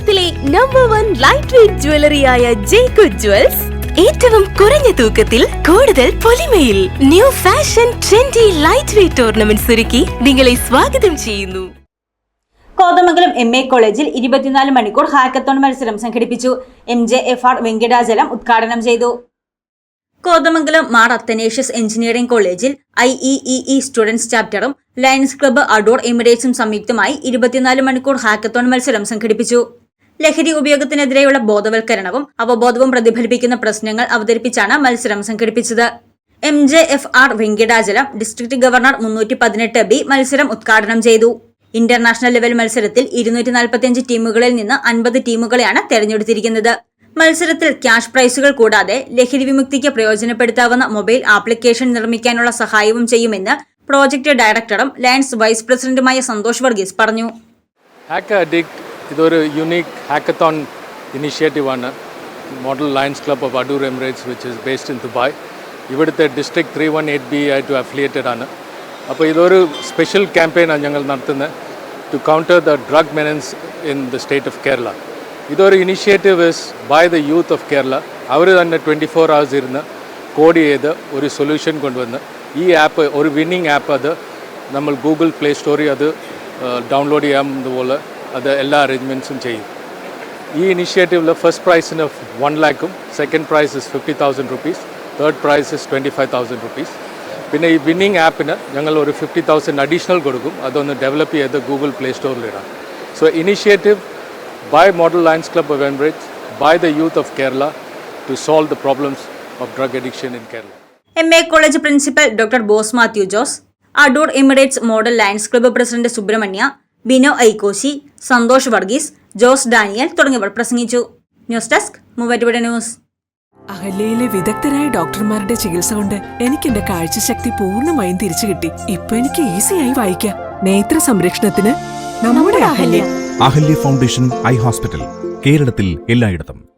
കേരളത്തിലെ number one light weight ജ്വല്ലറിയായ ജേക്കു jewels ഏറ്റവും കുറഞ്ഞ തൂക്കത്തിൽ കൂടുതൽ പൊലിമയിൽ new fashion trendy light weight ornaments ഒരുക്കി നിങ്ങളെ സ്വാഗതം ചെയ്യുന്നു. കോതമംഗലം എം എ കോളേജിൽ ഇരുപത്തിനാല് മണിക്കൂർ ഹാക്കത്തോൺ മത്സരം സംഘടിപ്പിച്ചു. M J F R Venkatachalam ഉദ്ഘാടനം ചെയ്തു. കോതമംഗലം മാർ അത്തനേഷ്യസ് എഞ്ചിനീയറിംഗ് കോളേജിൽ I E E E students ചാപ്റ്ററും lions club Adoor എമിറേറ്റ്സും സംയുക്തമായി ഇരുപത്തിനാല് മണിക്കൂർ ഹാക്കത്തോൺ മത്സരം സംഘടിപ്പിച്ചു. ലഹരി ഉപയോഗത്തിനെതിരെയുള്ള ബോധവൽക്കരണവും അവബോധവും പ്രതിഫലിപ്പിക്കുന്ന പ്രശ്നങ്ങൾ അവതരിപ്പിച്ചാണ് മത്സരം സംഘടിപ്പിച്ചത്. M J F R Venkatachalam district governor മുന്നൂറ്റി പതിനെട്ട് ബി മത്സരം ഉദ്ഘാടനം ചെയ്തു. ഇന്റർനാഷണൽ ലെവൽ മത്സരത്തിൽ ഇരുന്നൂറ്റി നാൽപ്പത്തിയഞ്ച് ടീമുകളിൽ നിന്ന് അൻപത് ടീമുകളെയാണ് തെരഞ്ഞെടുത്തിരിക്കുന്നത്. മത്സരത്തിൽ ക്യാഷ് പ്രൈസുകൾ കൂടാതെ ലഹരി വിമുക്തിക്ക് പ്രയോജനപ്പെടുത്താവുന്ന മൊബൈൽ ആപ്ലിക്കേഷൻ നിർമ്മിക്കാനുള്ള സഹായവും ചെയ്യുമെന്ന് പ്രോജക്ട് ഡയറക്ടറും ലയൻസ് വൈസ് പ്രസിഡന്റുമായ സന്തോഷ് വർഗീസ് പറഞ്ഞു. ഇതൊരു unique hackathon ഇനീഷ്യേറ്റീവാണ് model lions club of Adoor emirates which is based in Dubai ഇവിടുത്തെ district three one eight B ആയിട്ട് അഫിലിയേറ്റഡ് ആണ്. അപ്പോൾ ഇതൊരു സ്പെഷ്യൽ ക്യാമ്പയിനാണ് ഞങ്ങൾ നടത്തുന്നത് to counter the drug menace in the state of Kerala ഇതൊരു initiative is by the youth of Kerala അവർ തന്നെ ട്വന്റി ഫോർ അവേഴ്സ് ഇരുന്ന് കോഡ് ചെയ്ത് ഒരു സൊല്യൂഷൻ കൊണ്ടുവന്ന്. ഈ ആപ്പ് ഒരു വിന്നിങ് ആപ്പ് അത് നമ്മൾ ഗൂഗിൾ പ്ലേ സ്റ്റോറിൽ അത് ഡൗൺലോഡ് ചെയ്യാവുന്നതുപോലെ അത് എല്ലാ അറേഞ്ച്മെന്റ്സും ചെയ്യും. ഈ ഇനിഷ്യേറ്റീവിൽ ഫസ്റ്റ് പ്രൈസിന് one ലാക്കും second prize is fifty thousand rupees third prize is twenty five thousand rupees പിന്നെ ഈ വിന്നിങ് ആപ്പിന് ഞങ്ങൾ ഒരു ഫിഫ്റ്റി തൗസൻഡ് അഡീഷണൽ കൊടുക്കും. അതൊന്ന് ഡെവലപ്പ് ചെയ്ത് Google play സ്റ്റോറിലിടാം so initiative by model lions club of Embridge by the youth of Kerala to solve the problems of drug addiction in Kerala M A college principal doctor Bose Mathew Jose Adoor emirates model lions club president Subramanya Bino ഐക്കോശി Santhosh Varghese Jose Daniel തുടങ്ങിയവർ പ്രസംഗിച്ചു. News desk Muvattupuzha news. അഹല്യയിലെ വിദഗ്ധരായ ഡോക്ടർമാരുടെ ചികിത്സ കൊണ്ട് എനിക്ക് എന്റെ കാഴ്ചശക്തി പൂർണമായും തിരിച്ചു കിട്ടി. ഇപ്പൊ എനിക്ക് ഈസിയായി വായിക്കാം. നേത്ര സംരക്ഷണത്തിന് നമ്മുടെ Ahalya. Ahalya foundation eye hospital കേരളത്തിൽ എല്ലായിടത്തും.